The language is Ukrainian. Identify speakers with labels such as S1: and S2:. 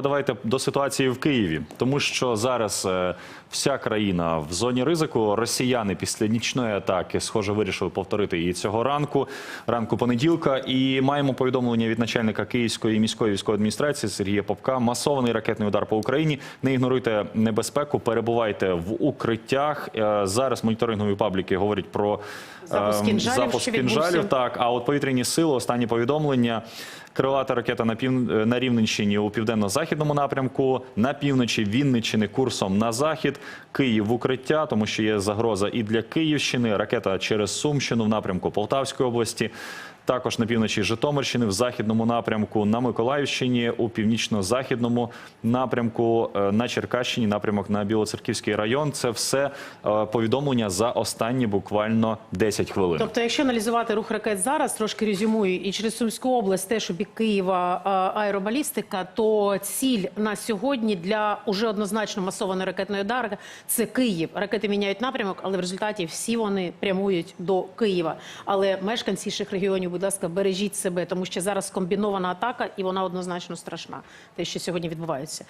S1: Але давайте до ситуації в Києві, тому що зараз е, вся країна в зоні ризику. Росіяни після нічної атаки, схоже, вирішили повторити її цього ранку, ранку понеділка. І маємо повідомлення від начальника Київської міської військової адміністрації Сергія Попка. Масований ракетний удар по Україні. Не ігноруйте небезпеку, перебувайте в укриттях. Е, Зараз моніторингові пабліки говорять про
S2: Запуск
S1: ем,
S2: кінжалів,
S1: запуск кінжалів. Так, а от повітряні сили, останні повідомлення. Крилата ракета на пів... на Рівненщині у південно-західному напрямку, на півночі Вінниччини курсом на захід, Київ в укриття, тому що є загроза і для Київщини. Ракета через Сумщину в напрямку Полтавської області. Також на півночі Житомирщини, в західному напрямку, на Миколаївщині, у північно-західному напрямку, е, на Черкащині, напрямок на Білоцерківський район. Це все е, повідомлення за останні буквально 10 хвилин.
S2: Тобто, якщо аналізувати рух ракет зараз, трошки резюмую, і через Сумську область теж у бік Києва аеробалістика, то ціль на сьогодні для уже однозначно масованої ракетної удари – це Київ. Ракети міняють напрямок, але в результаті всі вони прямують до Києва. Але мешканці інших регіонів, будь ласка, бережіть себе, тому що зараз комбінована атака, і вона однозначно страшна. Те, що сьогодні відбувається.